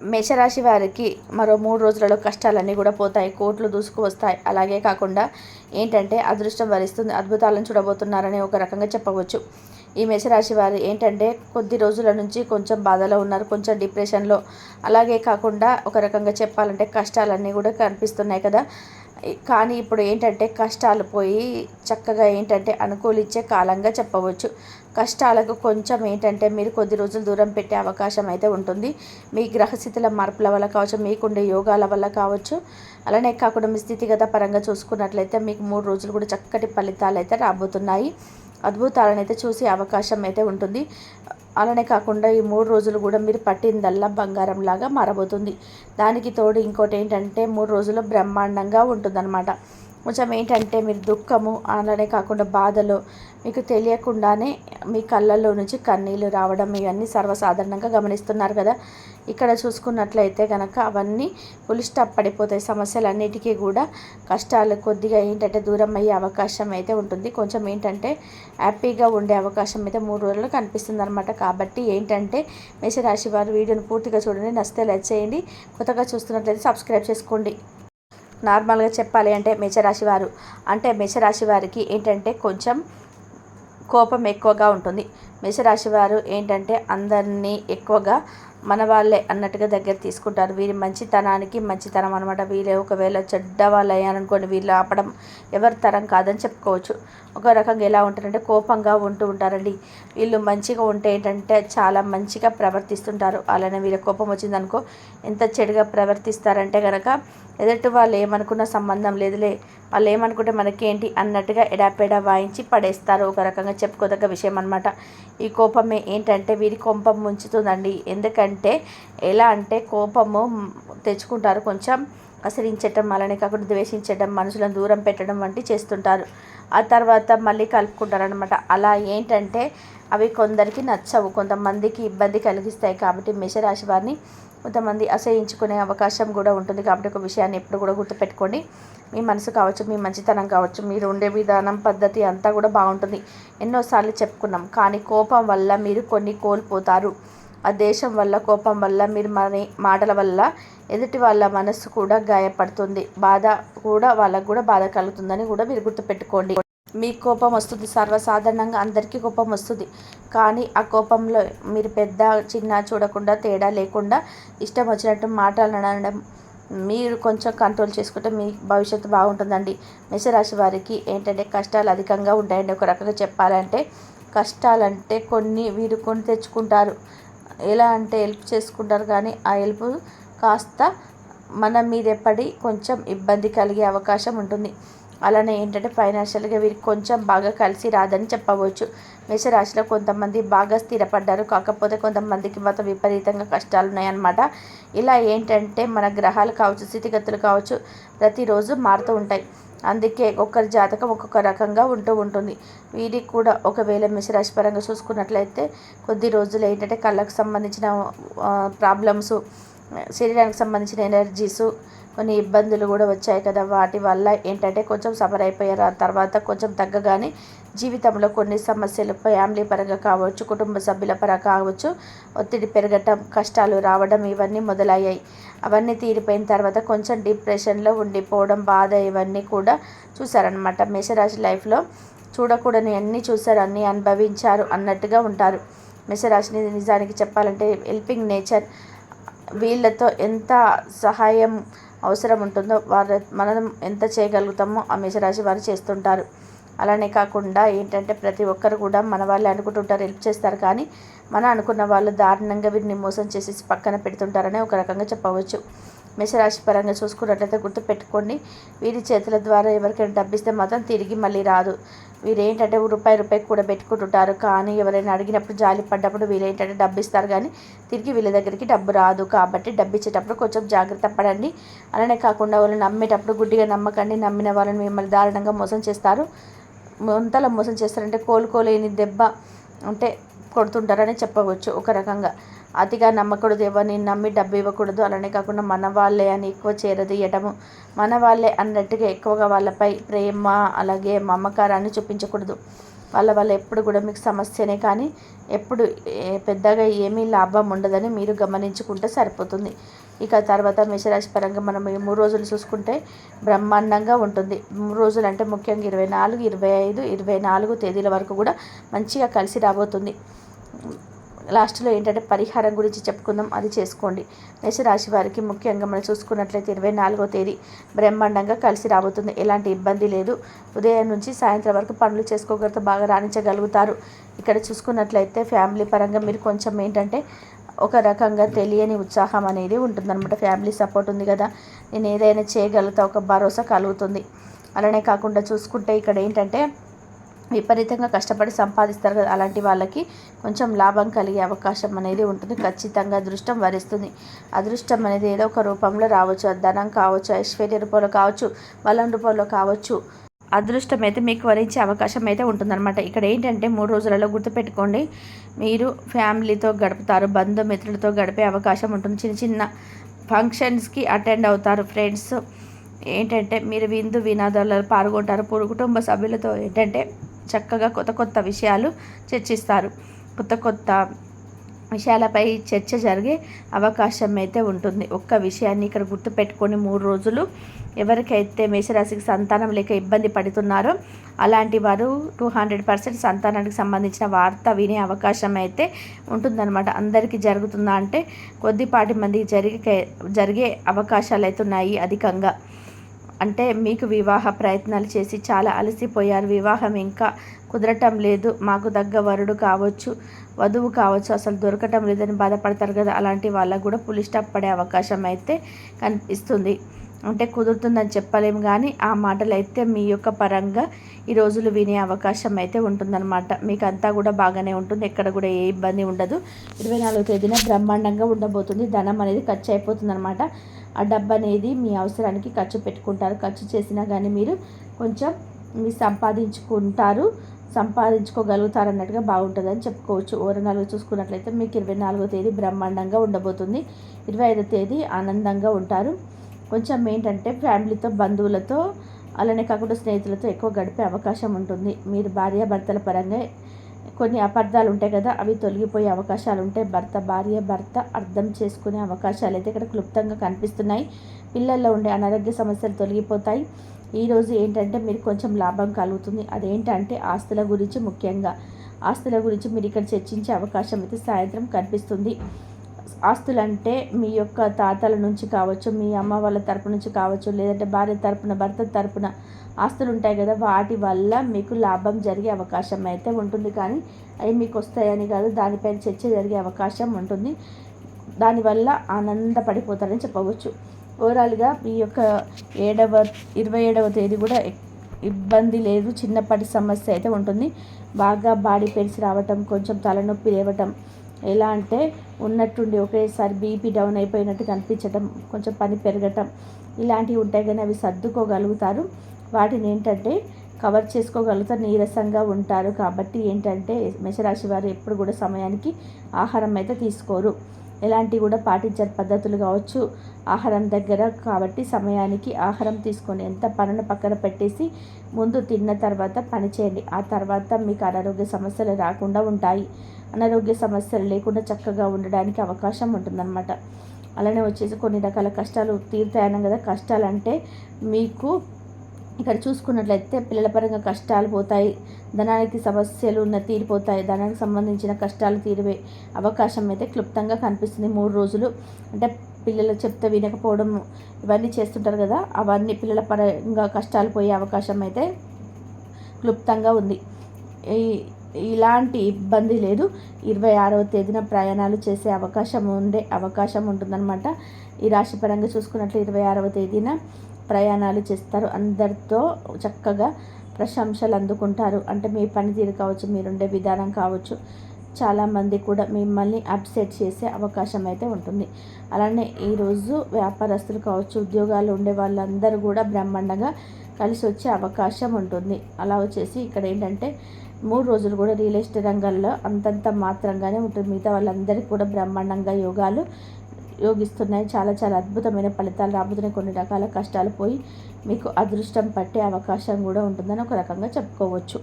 మేషరాశి వారికి మరో మూడు రోజులలో కష్టాలన్నీ కూడా పోతాయి కోట్లు దూసుకు వస్తాయి. అలాగే కాకుండా ఏంటంటే అదృష్టం వరిస్తుంది అద్భుతాలను చూడబోతున్నారని ఒక రకంగా చెప్పవచ్చు. ఈ మేషరాశి వారు ఏంటంటే కొద్ది రోజుల నుంచి కొంచెం బాధలో ఉన్నారు కొంచెం డిప్రెషన్లో. అలాగే కాకుండా ఒక రకంగా చెప్పాలంటే కష్టాలన్నీ కూడా కనిపిస్తున్నాయి కదా. కానీ ఇప్పుడు ఏంటంటే కష్టాలు పోయి చక్కగా ఏంటంటే అనుకూలించే కాలంగా చెప్పవచ్చు. కష్టాలకు కొంచెం ఏంటంటే మీరు కొద్ది రోజులు దూరం పెట్టే అవకాశం అయితే ఉంటుంది. మీ గ్రహస్థితుల మార్పుల వల్ల కావచ్చు మీకుండే యోగాల వల్ల కావచ్చు. అలానే కాకుండా మీ స్థితిగత పరంగా చూసుకున్నట్లయితే మీకు మూడు రోజులు కూడా చక్కటి ఫలితాలు అయితే రాబోతున్నాయి. అద్భుతాలను అయితే చూసే అవకాశం అయితే ఉంటుంది. అలానే కాకుండా ఈ మూడు రోజులు కూడా మీరు పట్టిందల్లా బంగారంలాగా మారబోతుంది. దానికి తోడు ఇంకోటి ఏంటంటే మూడు రోజులు బ్రహ్మాండంగా ఉంటుందన్నమాట. కొంచెం ఏంటంటే మీరు దుఃఖము అలానే కాకుండా బాధలు మీకు తెలియకుండానే మీ కళ్ళల్లో నుంచి కన్నీళ్ళు రావడం ఇవన్నీ సర్వసాధారణంగా గమనిస్తున్నారు కదా. ఇక్కడ చూసుకున్నట్లయితే కనుక అవన్నీ ఫుల్ స్టాప్ పడిపోతాయి. సమస్యలన్నిటికీ కూడా కష్టాలు కొద్దిగా ఏంటంటే దూరం అయ్యే అవకాశం అయితే ఉంటుంది. కొంచెం ఏంటంటే హ్యాపీగా ఉండే అవకాశం అయితే మూడు రోజుల్లో కనిపిస్తుంది అనమాట కాబట్టి ఏంటంటే మేషరాశి వారు వీడియోని పూర్తిగా చూడండి. నచ్చితే లైక్ చేయండి. కొత్తగా చూస్తున్నట్లయితే సబ్స్క్రైబ్ చేసుకోండి. నార్మల్గా చెప్పాలి అంటే మేషరాశి వారు. అంటే మేషరాశి వారికి ఏంటంటే కొంచెం కోపం ఎక్కువగా ఉంటుంది. మేషరాశి వారు ఏంటంటే అందరినీ ఎక్కువగా మన వాళ్ళే అన్నట్టుగా దగ్గర తీసుకుంటారు. వీరి మంచితనానికి మంచితనం అనమాట వీళ్ళే ఒకవేళ చెడ్డ వాళ్ళు అయ్యారనుకోండి వీళ్ళు ఆపడం ఎవరి తరం కాదని చెప్పుకోవచ్చు. ఒక రకంగా ఎలా ఉంటారంటే కోపంగా ఉంటూ ఉంటారండి. వీళ్ళు మంచిగా ఉంటే ఏంటంటే చాలా మంచిగా ప్రవర్తిస్తుంటారు. అలానే వీళ్ళ కోపం వచ్చిందనుకో ఎంత చెడుగా ప్రవర్తిస్తారంటే కనుక ఎదుటి వాళ్ళు ఏమనుకున్న సంబంధం లేదులే. వాళ్ళు ఏమనుకుంటే మనకేంటి అన్నట్టుగా ఎడాపెడా వాయించి పడేస్తారు. ఒక రకంగా చెప్పుకోదగ్గ విషయం అనమాట ఈ కోపమే ఏంటంటే వీరి కోపం ముంచుతుందండి. ఎందుకంటే ఎలా అంటే కోపము తెచ్చుకుంటారు. కొంచెం కసిరించటం అలానే కాకుండా ద్వేషించడం మనుషులను దూరం పెట్టడం వంటి చేస్తుంటారు. ఆ తర్వాత మళ్ళీ కలుపుకుంటారనమాట అలా ఏంటంటే అవి కొందరికి నచ్చవు. కొంతమందికి ఇబ్బంది కలిగిస్తాయి కాబట్టి మేషరాశి వారిని కొంతమంది అసహించుకునే అవకాశం కూడా ఉంటుంది కాబట్టి ఒక విషయాన్ని ఎప్పుడు కూడా గుర్తుపెట్టుకోండి. మీ మనసు కావచ్చు మీ మంచితనం కావచ్చు మీరు ఉండే విధానం పద్ధతి అంతా కూడా బాగుంటుంది. ఎన్నోసార్లు చెప్పుకున్నాం కానీ కోపం వల్ల మీరు కొన్ని కోల్పోతారు. ఆ దేశం వల్ల కోపం వల్ల మీరు మన మాటల వల్ల ఎదుటి వాళ్ళ మనస్సు కూడా గాయపడుతుంది. బాధ కూడా వాళ్ళకు కూడా బాధ కలుగుతుందని కూడా మీరు గుర్తుపెట్టుకోండి. మీకు కోపం వస్తుంది. సర్వసాధారణంగా అందరికీ కోపం వస్తుంది. కానీ ఆ కోపంలో మీరు పెద్ద చిన్న చూడకుండా తేడా లేకుండా ఇష్టం వచ్చినట్టు మాట్లాడడం మీరు కొంచెం కంట్రోల్ చేసుకుంటే మీ భవిష్యత్తు బాగుంటుందండి. మేషరాశి వారికి ఏంటంటే కష్టాలు అధికంగా ఉంటాయండి. ఒక రకంగా చెప్పాలంటే కష్టాలంటే కొన్ని వీరు కొని తెచ్చుకుంటారు. ఎలా అంటే హెల్ప్ చేసుకుంటారు కానీ ఆ హెల్ప్ కాస్త మన మీద పడి కొంచెం ఇబ్బంది కలిగే అవకాశం ఉంటుంది. అలానే ఏంటంటే ఫైనాన్షియల్గా వీరికి కొంచెం బాగా కలిసి రాదని చెప్పవచ్చు. మేషరాశిలో కొంతమంది బాగా స్థిరపడ్డారు. కాకపోతే కొంతమందికి మాత్రం విపరీతంగా కష్టాలు ఉన్నాయన్నమాట ఇలా ఏంటంటే మన గ్రహాలు కావచ్చు స్థితిగతులు కావచ్చు ప్రతిరోజు మారుతూ ఉంటాయి. అందుకే ఒక్కరి జాతకం ఒక్కొక్క రకంగా ఉంటూ ఉంటుంది. వీరికి కూడా ఒకవేళ మిషరాశి పరంగా చూసుకున్నట్లయితే కొద్ది రోజులు ఏంటంటే కళ్ళకు సంబంధించిన ప్రాబ్లమ్స్ శరీరానికి సంబంధించిన ఎనర్జీసు కొన్ని ఇబ్బందులు కూడా వచ్చాయి కదా. వాటి వల్ల ఏంటంటే కొంచెం సఫర్ అయిపోయారు. ఆ తర్వాత కొంచెం తగ్గగానే జీవితంలో కొన్ని సమస్యలు ఫ్యామిలీ పరంగా కావచ్చు కుటుంబ సభ్యుల పరంగా కావచ్చు ఒత్తిడి పెరగటం కష్టాలు రావడం ఇవన్నీ మొదలయ్యాయి. అవన్నీ తీరిపోయిన తర్వాత కొంచెం డిప్రెషన్లో ఉండిపోవడం బాధ ఇవన్నీ కూడా చూసారనమాట మేషరాశి లైఫ్లో చూడకూడని అన్నీ చూశారు అన్నీ అనుభవించారు అన్నట్టుగా ఉంటారు. మేషరాశిని నిజానికి చెప్పాలంటే హెల్పింగ్ నేచర్. వీళ్ళతో ఎంత సహాయం అవసరం ఉంటుందో వారు మనం ఎంత చేయగలుగుతామో ఆ మేషరాశి వారు చేస్తుంటారు. అలానే కాకుండా ఏంటంటే ప్రతి ఒక్కరు కూడా మన వాళ్ళే అనుకుంటుంటారు హెల్ప్ చేస్తారు. కానీ మన అనుకున్న వాళ్ళు దారుణంగా వీరిని మోసం చేసేసి పక్కన పెడుతుంటారని ఒక రకంగా చెప్పవచ్చు. మేషరాశి పరంగా చూసుకున్నట్లయితే గుర్తుపెట్టుకోండి వీరి చేతుల ద్వారా ఎవరికైనా డబ్బిస్తే మాత్రం తిరిగి మళ్ళీ రాదు. వీరేంటంటే రూపాయి రూపాయి కూడా పెట్టుకుంటుంటారు. కానీ ఎవరైనా అడిగినప్పుడు జాలి పడ్డప్పుడు వీరేంటంటే డబ్బు ఇస్తారు కానీ తిరిగి వీళ్ళ దగ్గరికి డబ్బు రాదు. కాబట్టి డబ్బు ఇచ్చేటప్పుడు కొంచెం జాగ్రత్త పడండి. అలానే కాకుండా వాళ్ళు నమ్మేటప్పుడు గుడ్డిగా నమ్మకండి. నమ్మిన వాళ్ళని మిమ్మల్ని దారుణంగా మోసం చేస్తారు. ముంతల మోసం చేస్తారంటే కోలుకోలేని దెబ్బ అంటే కొడుతుంటారని చెప్పవచ్చు ఒక రకంగా. అతిగా నమ్మకూడదు ఎవరిని నమ్మి డబ్బు ఇవ్వకూడదు. అలానే కాకుండా మన వాళ్ళే అని ఎక్కువ చేరదీయటము మన వాళ్ళే అన్నట్టుగా ఎక్కువగా వాళ్ళపై ప్రేమ అలాగే మమకారాన్ని చూపించకూడదు. వాళ్ళ వల్ల ఎప్పుడు కూడా మీకు సమస్యనే కానీ ఎప్పుడు పెద్దగా ఏమీ లాభం ఉండదని మీరు గమనించుకుంటే సరిపోతుంది. ఇక తర్వాత మేషరాశి పరంగా మనం ఈ మూడు రోజులు చూసుకుంటే బ్రహ్మాండంగా ఉంటుంది. మూడు రోజులు అంటే ముఖ్యంగా ఇరవై నాలుగు ఇరవై ఐదు ఇరవై నాలుగు తేదీల వరకు కూడా మంచిగా కలిసి రాబోతుంది. లాస్ట్లో ఏంటంటే పరిహారం గురించి చెప్పుకుందాం. అది చేసుకోండి. మేషరాశి వారికి ముఖ్యంగా మనం చూసుకున్నట్లయితే ఇరవై నాలుగో తేదీ బ్రహ్మాండంగా కలిసి రాబోతుంది. ఎలాంటి ఇబ్బంది లేదు. ఉదయం నుంచి సాయంత్రం వరకు పనులు చేసుకోగలతో బాగా రాణించగలుగుతారు. ఇక్కడ చూసుకున్నట్లయితే ఫ్యామిలీ పరంగా మీరు కొంచెం ఏంటంటే ఒక రకంగా తెలియని ఉత్సాహం అనేది ఉంటుందన్నమాట. ఫ్యామిలీ సపోర్ట్ ఉంది కదా. నేను ఏదైనా చేయగలుగుతా ఒక భరోసా కలుగుతుంది. అలానే కాకుండా చూసుకుంటే ఇక్కడ ఏంటంటే విపరీతంగా కష్టపడి సంపాదిస్తారు కదా అలాంటి వాళ్ళకి కొంచెం లాభం కలిగే అవకాశం అనేది ఉంటుంది ఖచ్చితంగా అదృష్టం వరిస్తుంది. అదృష్టం అనేది ఏదో ఒక రూపంలో రావచ్చు ధనం కావచ్చు ఐశ్వర్య రూపంలో కావచ్చు బలం రూపంలో కావచ్చు. అదృష్టం అయితే మీకు వరించే అవకాశం అయితే ఉంటుందన్నమాట. ఇక్కడ ఏంటంటే మూడు రోజులలో గుర్తుపెట్టుకోండి మీరు ఫ్యామిలీతో గడుపుతారు బంధుమిత్రులతో గడిపే అవకాశం ఉంటుంది. చిన్న చిన్న ఫంక్షన్స్కి అటెండ్ అవుతారు ఫ్రెండ్స్. ఏంటంటే మీరు విందు వినోదాలలో పాల్గొంటారు. కుటుంబ సభ్యులతో ఏంటంటే చక్కగా కొత్త కొత్త విషయాలు చర్చిస్తారు. కొత్త కొత్త విషయాలపై చర్చ జరిగే అవకాశం అయితే ఉంటుంది. ఒక్క విషయాన్ని ఇక్కడ గుర్తుపెట్టుకొని మూడు రోజులు ఎవరికైతే మేషరాశికి సంతానం లేక ఇబ్బంది పడుతున్నారో అలాంటి వారు టూ హండ్రెడ్ పర్సెంట్ సంతానానికి సంబంధించిన వార్త వినే అవకాశం అయితే ఉంటుందన్నమాట. అందరికీ జరుగుతుందా అంటే కొద్దిపాటి మందికి జరిగే జరిగే అవకాశాలు అయితే ఉన్నాయి అధికంగా. అంటే మీకు వివాహ ప్రయత్నాలు చేసి చాలా అలసిపోయారు. వివాహం ఇంకా కుదరటం లేదు. మాకు దగ్గ వరుడు కావచ్చు వధువు కావచ్చు అసలు దొరకటం లేదని బాధపడతారు కదా. అలాంటి వాళ్ళకు కూడా పులి స్టాప్ పడే అవకాశం అయితే కనిపిస్తుంది. అంటే కుదురుతుందని చెప్పలేము కానీ ఆ మాటలు అయితే మీ యొక్క పరంగా ఈ రోజులు వినే అవకాశం అయితే ఉంటుందన్నమాట. మీకు అంతా కూడా బాగానే ఉంటుంది. ఎక్కడ కూడా ఏ ఇబ్బంది ఉండదు. ఇరవై నాలుగో తేదీన బ్రహ్మాండంగా ఉండబోతుంది. ధనం అనేది ఖర్చు అయిపోతుంది అనమాట ఆ డబ్బు అనేది మీ అవసరానికి ఖర్చు పెట్టుకుంటారు. ఖర్చు చేసినా కానీ మీరు కొంచెం మీ సంపాదించుకుంటారు. సంపాదించుకోగలుగుతారు అన్నట్టుగా బాగుంటుందని చెప్పుకోవచ్చు. ఓవరాల్గా చూసుకున్నట్లయితే మీకు ఇరవై నాలుగో తేదీ బ్రహ్మాండంగా ఉండబోతుంది. ఇరవై ఐదో తేదీ ఆనందంగా ఉంటారు. కొంచెం ఏంటంటే ఫ్యామిలీతో బంధువులతో అలానే కాకుండా స్నేహితులతో ఎక్కువ గడిపే అవకాశం ఉంటుంది. మీరు భార్యాభర్తల పరంగా కొన్ని అపార్థాలు ఉంటాయి కదా అవి తొలగిపోయే అవకాశాలు ఉంటాయి భర్త భార్య భర్త అర్థం చేసుకునే అవకాశాలు అయితే ఇక్కడ క్లుప్తంగా కనిపిస్తున్నాయి. పిల్లల్లో ఉండే అనారోగ్య సమస్యలు తొలగిపోతాయి. ఈరోజు ఏంటంటే మీరు కొంచెం లాభం కలుగుతుంది. అదేంటంటే ఆస్తుల గురించి ముఖ్యంగా. ఆస్తుల గురించి మీరు ఇక్కడ చర్చించే అవకాశం అయితే సాయంత్రం కనిపిస్తుంది. ఆస్తులంటే మీ యొక్క తాతల నుంచి కావచ్చు మీ అమ్మ వాళ్ళ తరపు నుంచి కావచ్చు లేదంటే భార్య తరపున భర్త తరపున ఆస్తులు ఉంటాయి కదా వాటి వల్ల మీకు లాభం జరిగే అవకాశం అయితే ఉంటుంది. కానీ అవి మీకు వస్తాయని కాదు దానిపైన చర్చ జరిగే అవకాశం ఉంటుంది. దానివల్ల ఆనందపడిపోతారని చెప్పవచ్చు. ఓవరాల్గా మీ యొక్క ఏడవ ఇరవై ఏడవ తేదీ కూడా ఇబ్బంది లేదు చిన్నప్పటి సమస్య అయితే ఉంటుంది. బాగా బాడీ పెయిన్స్ రావటం కొంచెం తలనొప్పి లేవటం ఎలా అంటే ఉన్నట్టుండి ఒకేసారి బీపీ డౌన్ అయిపోయినట్టు కనిపించటం కొంచెం పని పెరగటం ఇలాంటివి ఉంటాయి కానీ అవి సర్దుకోగలుగుతారు. వాటిని ఏంటంటే కవర్ చేసుకోగలుగుతారు నీరసంగా ఉంటారు. కాబట్టి ఏంటంటే మేషరాశి వారు ఎప్పుడు కూడా సమయానికి ఆహారం అయితే తీసుకోరు. ఎలాంటివి కూడా పాటించారు పద్ధతులు కావచ్చు. ఆహారం దగ్గర కాబట్టి సమయానికి ఆహారం తీసుకొని ఎంత పనులు పక్కన పెట్టేసి ముందు తిన్న తర్వాత పని చేయండి. ఆ తర్వాత మీకు అనారోగ్య సమస్యలు రాకుండా ఉంటాయి. అనారోగ్య సమస్యలు లేకుండా చక్కగా ఉండడానికి అవకాశం ఉంటుందన్నమాట. అలానే వచ్చేసి కొన్ని రకాల కష్టాలు తీరుతాయన్నాం కదా. కష్టాలు అంటే మీకు ఇక్కడ చూసుకున్నట్లయితే పిల్లల పరంగా కష్టాలు పోతాయి ధనానికి సమస్యలు ఉన్న తీరిపోతాయి ధనానికి సంబంధించిన కష్టాలు తీరివే అవకాశం అయితే క్లుప్తంగా కనిపిస్తుంది. మూడు రోజులు అంటే పిల్లలు చెప్తే వినకపోవడం ఇవన్నీ చేస్తుంటారు కదా అవన్నీ పిల్లల పరంగా కష్టాలు పోయే అవకాశం అయితే క్లుప్తంగా ఉంది. ఈ ఇలాంటి ఇబ్బంది లేదు. ఇరవై ఆరవ తేదీన ప్రయాణాలు చేసే అవకాశం ఉండే అవకాశం ఉంటుందన్నమాట. ఈ రాశి పరంగా చూసుకున్నట్లు ఇరవై ఆరవ తేదీన ప్రయాణాలు చేస్తారు. అందరితో చక్కగా ప్రశంసలు అందుకుంటారు. అంటే మీ పనితీరు కావచ్చు మీరుండే విధానం కావచ్చు చాలామంది కూడా మిమ్మల్ని అప్సెట్ చేసే అవకాశం అయితే ఉంటుంది. అలానే ఈరోజు వ్యాపారస్తులు కావచ్చు ఉద్యోగాలు ఉండే వాళ్ళందరూ కూడా బ్రహ్మాండంగా కలిసి వచ్చే అవకాశం ఉంటుంది. అలా వచ్చేసి ఇక్కడ ఏంటంటే మూడు రోజులు కూడా రియల్ ఎస్టేట్ రంగంలో అంతంత మాత్రంగానే ఉంటుంది. మిగతా వాళ్ళందరికీ కూడా బ్రహ్మాండంగా యోగాలు యోగిస్తున్నాయి చాలా చాలా అద్భుతమైన ఫలితాలు రాబోతున్నాయి కొన్ని రకాల కష్టాలు పోయి మీకు అదృష్టం పట్టే అవకాశం కూడా ఉంటుందని ఒక రకంగా చెప్పుకోవచ్చు.